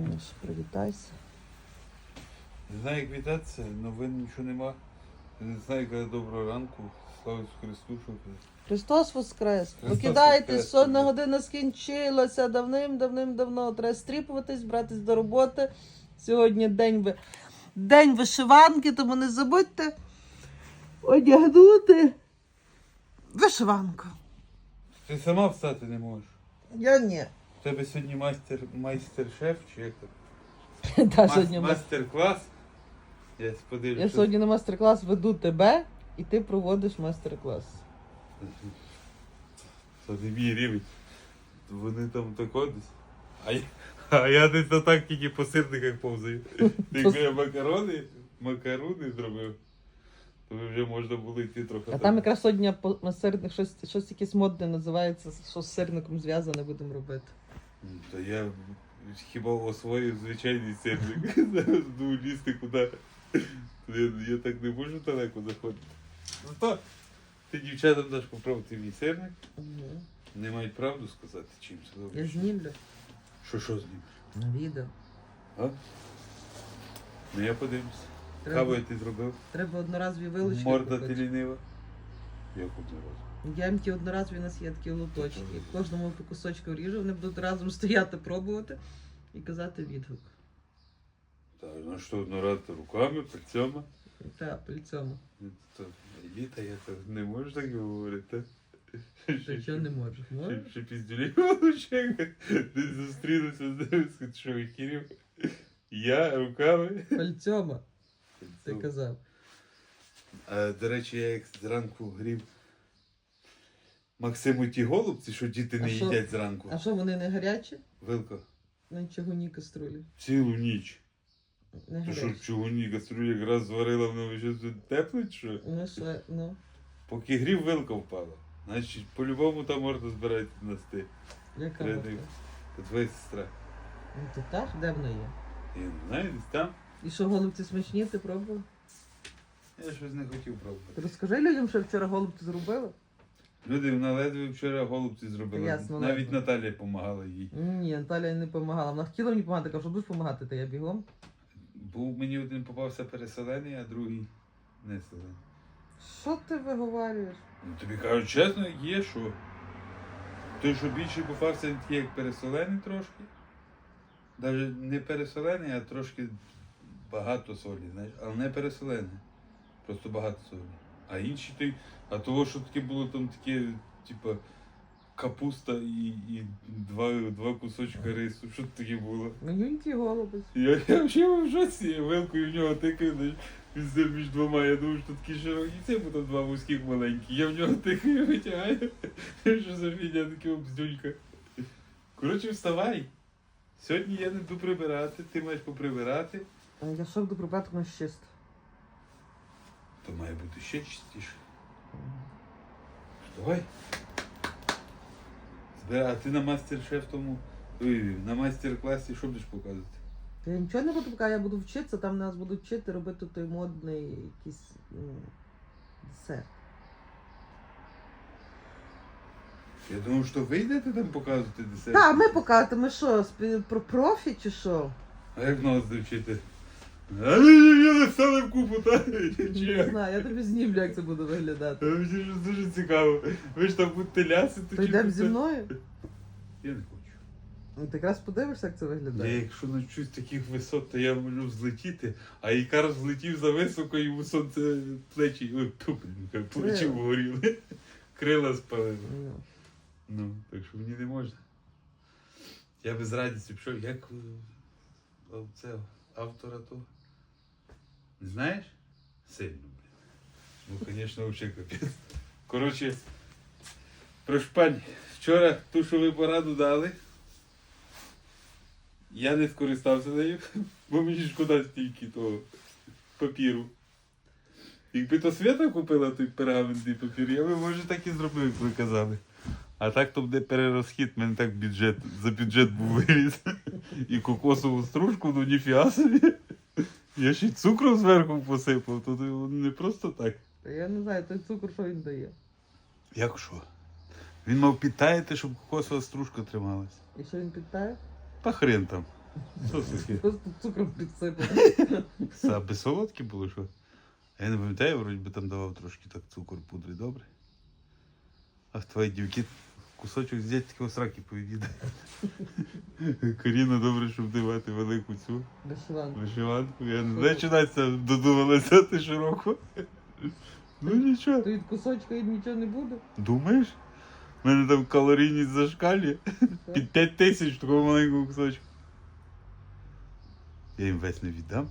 Міш, привітайся. Не знаю, як вітатися, новин нічого нема. Не знаю, коли доброго ранку. Слава Ісусу Христу, що. Христос Воскрес! Христос Покидайте, Воскрес! сонна година скінчилася давним-давним-давно. Треба стріпуватись, братись до роботи. Сьогодні день, ви... день вишиванки, тому не забудьте одягнути вишиванку. Ти сама встати не можеш. Я ні. У тебе сьогодні майстер, майстер-шеф чи як? Та, сьогодні Мастер-клас. Я Я сьогодні на майстер-клас веду тебе, і ти проводиш майстер-клас. Це не мій рівень. Вони там тако десь. А я, а я десь отак тільки по сирниках повзаю. Якби я макарони, макарони зробив, то вже можна було йти трохи. А там якраз сьогодні по- на сирник щось, щось якесь модне називається, що з сирником зв'язане будемо робити. Та я хіба освоїв звичайний сирник. Зараз буду лізти куди. Я, так не можу далеко заходити. Ну то, ти дівчатам даш попробувати мій сирник. Не мають правду сказати, чим це Я знімлю Що що з ним? на відео. А? Ну я подивлюся. Каву я ти зробив. треба одноразові вилочки. Морда купити. ти лінива. Як одне раз. Я їм ті одноразові у нас є такі лоточки. Кожному по кусочку ріжу, вони будуть разом стояти, пробувати і казати відгук. Так, ну що одноразово руками, пальцями. Та пальцями. Ну, Еліта, я так не можу так говорити. Ти чого не? Можеш? Ще, піздюлі Десь зустрілися з ним, що Я руками. Пальцями, ти казав. А, до речі, я як зранку грів Максиму ті голубці, що діти А не що? їдять зранку. А що вони не гарячі? Вилко, На чугунній каструлі. цілу ніч. Не Ти що гарячі. чугуні каструлі якраз зварила, воно що тут тепле, чи що? Ну що, ну. Поки грів вилка впала. Значить, по-любому там можна збирається на сти. Яка Реди. морда? Це твоя сестра. Ну то так, де вона є? Я не знаю, десь там. І що голубці смачні, ти пробував? Я щось не хотів пробувати. Ти розкажи людям, що вчора голубці зробили? Люди, вона ледве вчора голубці зробила. Ясно, Навіть ледве. Наталія допомагала їй. Ні, Наталя не допомагала. Вона хотіла мені допомагати, кажу, будеш допомагати, то я бігом. Був мені один попався переселений, а другий не селений. Що ти виговорюєш? Ну тобі кажуть, чесно, є що. Той, що більше попався, як переселений трошки. Навіть не переселений, а трошки багато солі, знаєш, але не переселений. Просто багато солі. А інші той, а того, що таке було там таке, типа, капуста і, і два, два кусочка рису. Що таке було? Менюнький голубець. Я, я взагалі в я вилкою в нього тикаю, він між двома, я думаю, що такі широкі, це там два вузьких маленькі. Я в нього тикаю, витягаю. Що за фігня таке обздюлька. Коротше, вставай. Сьогодні я не йду прибирати, ти маєш поприбирати. Я що буду прибрати на чисто. То має бути ще чистіше. Збирай, а ти на мастер-шеф тому. На майстер-класі що будеш показувати? Я нічого не буду поки я буду вчитися, там нас будуть вчити робити той модний якийсь м, десерт. Я думав, що ви йдете там показувати десерт. Так, ми поки, ми що, спі- про профі чи що? А як нас завчити? А я не стали в купу, так? Чи Не як? знаю, я тобі знімлю, як це буде виглядати. Мені ж дуже цікаво. Ви ж там будете лясити. То чи йдемо зі мною? Я не хочу. Ну, Ти якраз подивишся, як це Я виглядає. якщо навчусь таких висот, то я можу взлетіти, а Ікар взлетів за високо, йому сонце плечі. Ой, блін, плечі Крила. вгоріли. Крила спалили. Ну. Ну, так що мені не можна. Я би з радістю пішов, як е, це автора того. Знаєш? Сильно, блін. Ну, звісно, взагалі капець. Коротше, прошу пані, вчора ту, що ви пораду дали, я не скористався нею, бо мені шкода стільки того папіру. Якби то Свята купила той пергаментний папір, я би може так і зробив, як ви казали. А так то буде перерозхід, мене так бюджет, за бюджет був виріс. І кокосову стружку, ну ніфіга собі. Я ще й цукром зверху посипав, то не просто так. Та Я не знаю, той цукор, що він дає. Як що? Він мав підтаяти, щоб кокосова стружка трималась. І що він питає? Та хрен там. Просто цукром підсипав. Це аби солодкі було, що? Я не пам'ятаю, вроді би там давав трошки так цукор, пудри, добре. А твої дівки кусочок з дядьки сраки повідає. Каріна, добре, щоб давати велику цю Вишиванка. вишиванку. Я не знаю, чи Настя додумалася ти широко. Ну нічого. То від кусочка нічого не буде. Думаєш? У мене там калорійність зашкалює. Під 5 тисяч в такому маленькому кусочку. Я їм весь не віддам.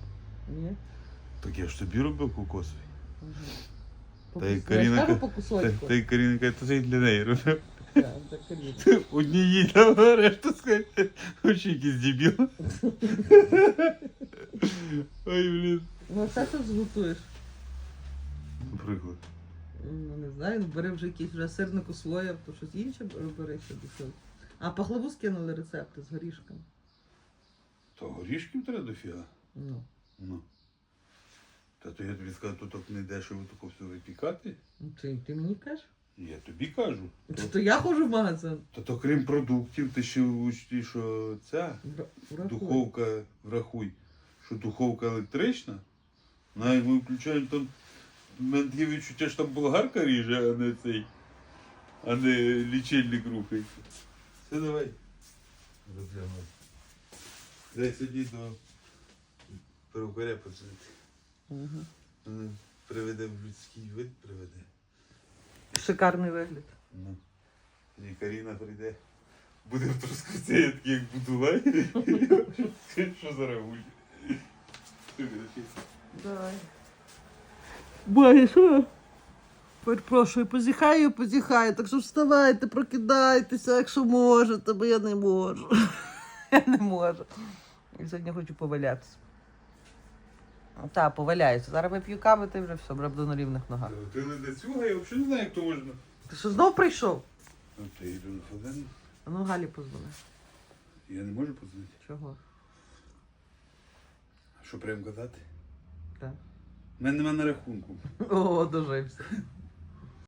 Ні. Так я ж собі робив кокосовий. По Та й кус- Каріна Я ж кажу по Та, кусочку. та й Каріна каже, то це і для неї робив. Так, так, Каріна. Одні їй а решту скаже, хоч якийсь дебіл. Ой, блін. Ну, а це що зготуєш? Наприклад. Ну, не знаю, ну, бери вже якийсь вже сирнику слоєв, то щось інше бери ще дешевше. А пахлаву скинули рецепти з горішками. То горішків треба дофіга. Ну, Ну. Та то я тобі скажу, то так не дешево тако все випікати. ну ти, ти мені кажеш? Я тобі кажу. То, то я ходжу в магазин. Та то крім продуктів, ти ще учти, що ця Вра- врахуй. духовка, врахуй, що духовка електрична. Навіть ми включаємо там. У мене відчуття, що там болгарка ріже, а не цей. А не лічильник рухається. Все давай. Розглянув. Дай сьогодні до перукаря. Мгм. Мене приведе в людський вид приведе. Шикарний вигляд. Ну. І Каріна прийде. Буде в трускавці, я такий, як Будулай. Що за рагуль? Давай. Боже, що? Перепрошую, позіхаю, позіхаю, так що вставайте, прокидайтеся, якщо можете, бо я не можу. Я не можу. Я сьогодні хочу повалятися. Так, поваляюся. Зараз вип'ю кави, ти вже все, буду на рівних ногах. Ти не децюга, я взагалі не знаю, як то можна. Ти що знов прийшов? Ну, ти йду на хвилину. А ну Галі позвони. Я не можу позвонити. Чого? А що прям казати? Так. У мене нема на рахунку. О, дожився.